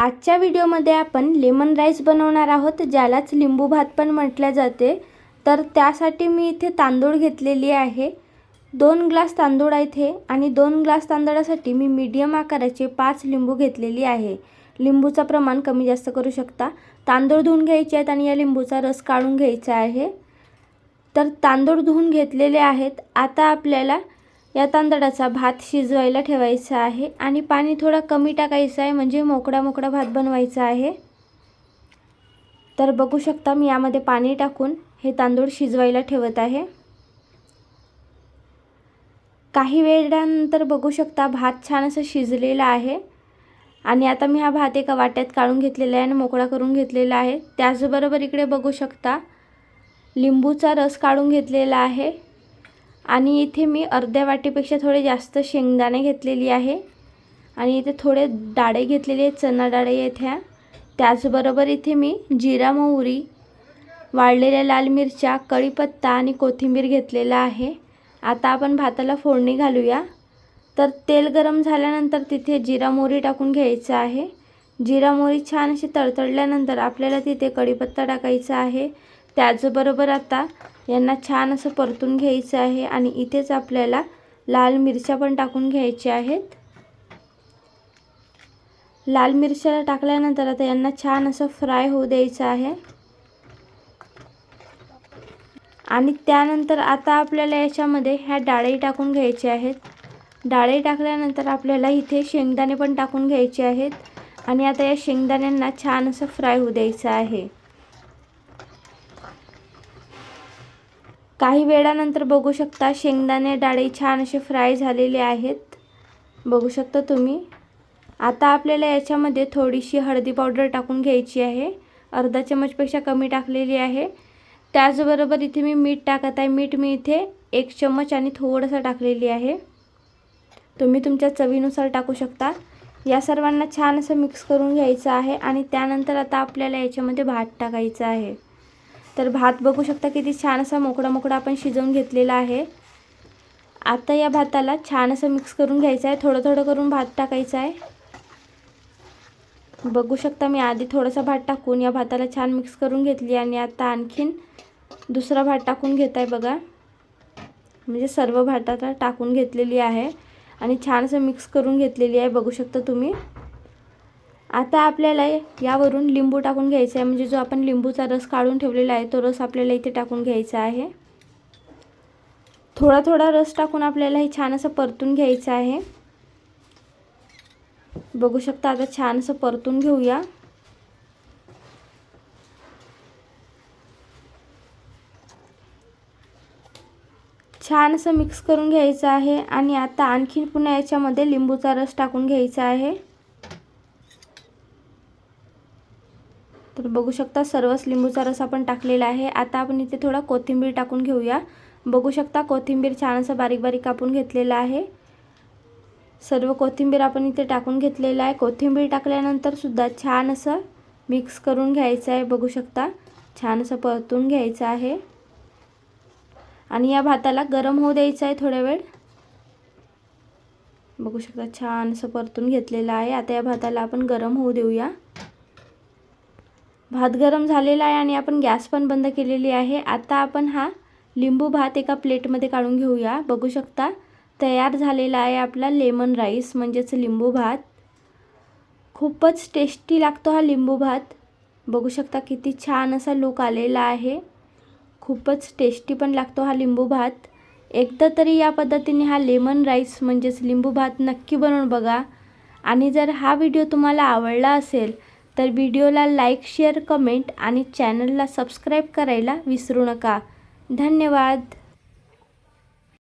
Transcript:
आजच्या व्हिडिओमध्ये आपण लेमन राईस बनवणार आहोत ज्यालाच लिंबू भात पण म्हटल्या जाते. तर त्यासाठी मी इथे तांदूळ घेतलेली आहे. दोन ग्लास तांदूळ इथे आणि दोन ग्लास तांदळासाठी मी मीडियम आकाराचे पाच लिंबू घेतलेली आहे. लिंबूचं प्रमाण कमी जास्त करू शकता. तांदूळ धुवून घ्यायचे आहेत आणि या लिंबूचा रस काढून घ्यायचा आहे. तर तांदूळ धुवून घेतलेले आहेत. आता आपल्याला या तांदळाचा भात शिजवायला ठेवायचा आहे आणि पाणी थोडं कमी टाकायचं आहे म्हणजे मोकळा मोकळा भात बनवायचा आहे. तर बघू शकता मी यामध्ये पाणी टाकून हे तांदूळ शिजवायला ठेवत आहे. काही वेळानंतर बघू शकता भात छान असं शिजलेला आहे. आणि आता मी हा भात एका वाट्यात काढून घेतलेला आहे आणि मोकळा करून घेतलेला आहे. त्याचबरोबर इकडे बघू शकता लिंबूचा रस काढून घेतलेला आहे. आणि इथे मी अर्ध्या वाटीपेक्षा थोडे जास्त शेंगदाणे घेतलेली आहे. आणि इथे थोडे डाळे घेतलेले आहेत चणा डाळे आहेत त्याचबरोबर इथे मी जिरा मोहरी वाळलेल्या लाल मिरच्या कढीपत्ता आणि कोथिंबीर घेतलेला आहे. आता आपण भाताला फोडणी घालूया. तर तेल गरम झाल्यानंतर तिथे जिरा मोहरी टाकून घ्यायचं आहे. जिरा मोहरी छान अशी तळतळल्यानंतर आपल्याला तिथे कढीपत्ता टाकायचा आहे. त्याचबरोबर आता यांना छान असं परतून घ्यायचं आहे आणि इथेच आपल्याला लाल मिरच्या पण टाकून घ्यायच्या आहेत. लाल मिरच्या टाकल्यानंतर आता यांना छान असं फ्राय होऊ द्यायचं आहे. आणि त्यानंतर आता आपल्याला याच्यामध्ये ह्या डाळी टाकून घ्यायचे आहेत. डाळी टाकल्यानंतर आपल्याला इथे शेंगदाणे पण टाकून घ्यायचे आहेत. आणि आता या शेंगदाण्यांना छान असं फ्राय होऊ द्यायचं आहे. काही वेळानंतर बघू शकता शेंगदाणे डाळी छान असे फ्राय झालेले आहेत. बघू शकता तुम्ही. आता आपल्याला याच्यामध्ये थोडीशी हळदी पावडर टाकून घ्यायची आहे. अर्धा चमचपेक्षा कमी टाकलेली आहे. त्याचबरोबर इथे मी मीठ टाकत आहे. मीठ मी इथे एक चमच आणि थोडंसं टाकलेली आहे. तुम्ही तुमच्या चवीनुसार टाकू शकता. या सर्वांना छान असं मिक्स करून घ्यायचं आहे आणि त्यानंतर आता आपल्याला याच्यामध्ये भात टाकायचा आहे. तर भात बघू शकता किती छान असा मोकळा मोकळा आपण शिजवून घेतलेला आहे. आता या भाताला छान असं मिक्स करून घ्यायचं आहे. थोडं थोडं करून भात टाकायचं आहे. बघू शकता मी आधी थोडासा भात टाकून या भाताला छान मिक्स करून घेतली आणि आता आणखीन दुसरा भात टाकून घेत आहे बघा. म्हणजे सर्व भाताला टाकून घेतलेली आहे आणि छान असं मिक्स करून घेतलेली आहे. बघू शकता तुम्ही. आता आपल्याला यावरून लिंबू टाकून घ्यायचा आहे. म्हणजे जो आपण लिंबूचा रस काढून ठेवलेला आहे तो रस आपल्याला इथे टाकून घ्यायचा आहे. थोडा थोडा रस टाकून आपल्याला हे छान असं परतून घ्यायचं आहे. बघू शकता आता छान असं परतून घेऊया. छान असं मिक्स करून घ्यायचं आहे आणि आता आणखीन पुन्हा याच्यामध्ये लिंबूचा रस टाकून घ्यायचा आहे. तर बघू शकता सर्वच लिंबूचा रस आपण टाकलेला आहे. आता आपण इथे थोडा कोथिंबीर टाकून घेऊया. बघू शकता कोथिंबीर छान असं बारीक बारीक कापून घेतलेलं आहे. सर्व कोथिंबीर आपण इथे टाकून घेतलेलं आहे. कोथिंबीर टाकल्यानंतर सुद्धा छान असं मिक्स करून घ्यायचं आहे. बघू शकता छान असं परतून घ्यायचं आहे. आणि या भाताला गरम होऊ द्यायचं आहे थोड्या वेळ. बघू शकता छान असं परतून घेतलेलं आहे. आता या भाताला आपण गरम होऊ देऊया. भात गरम झालेला आहे आणि आपण गॅस पण बंद केलेली आहे. आता आपण हा लिंबू भात एका प्लेटमध्ये काढून घेऊया. बघू शकता तयार झालेला आहे आपला लेमन राईस म्हणजेच लिंबू भात. खूपच टेस्टी लागतो हा लिंबू भात. बघू शकता किती छान असा लूक आलेला आहे. खूपच टेस्टी पण लागतो हा लिंबू भात. एकदा तरी या पद्धतीने हा लेमन राईस म्हणजेच लिंबू भात नक्की बनवून बघा. आणि जर हा व्हिडिओ तुम्हाला आवडला असेल तर व्हिडिओला लाईक शेअर कमेंट आणि चॅनलला सबस्क्राईब करायला विसरू नका. धन्यवाद.